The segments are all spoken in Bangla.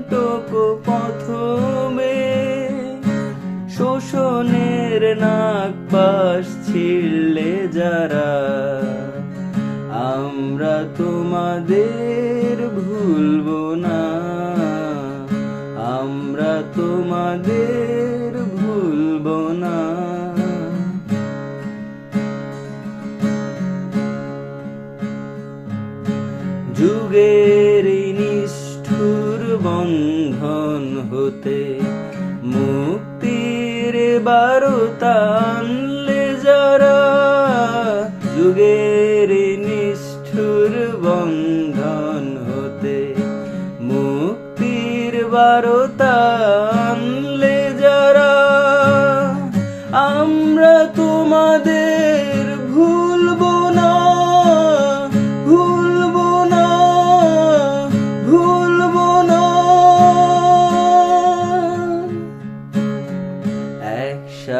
কণ্টক পথমে শোষণের নাক পাশ ছিড়লে যারা আমরা তোমাদের ভুলব না আমরা তোমাদের বন্ধন হতে মুক্তির বারতা আনলে যারা যুগের নিষ্ঠুর বন্ধন হতে মুক্তির বারতা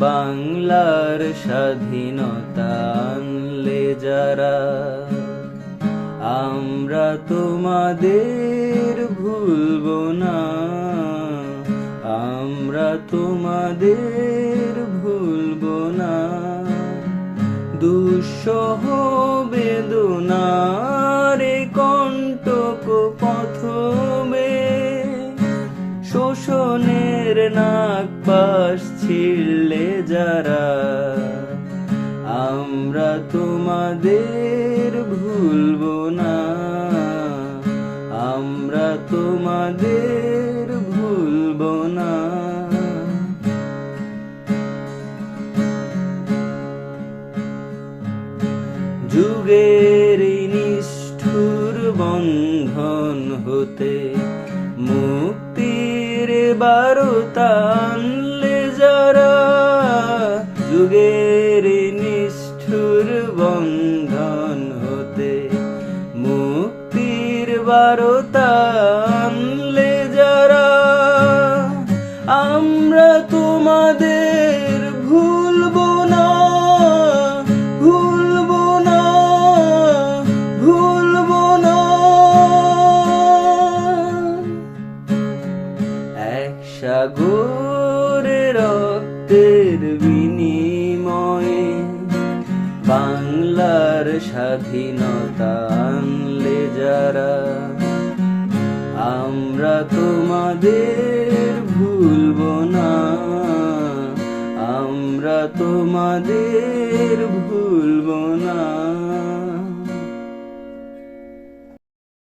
বাংলার স্বাধীনতা আনলে যারা, আমরা তোমাদের ভুলব না। আমরা তোমাদের ভুলব না। দুঃসহ বেদনারে কণ্টক পথমে শোষণের নাক পাশ ছিঁড়লে যারা, আমরা তোমাদের ভুলব না। আমরা তোমাদের ভুলব না। যুগের নিষ্ঠুর বন্ধন হতে মুক্তির বারতা যারা যুগের নিষ্ঠুর বন্ধন হতে মুক্তির বারতা স্বাধীনতা আনলে যারা আমরা তোমাদের ভুলব না। আমরা তোমাদের ভুলব না।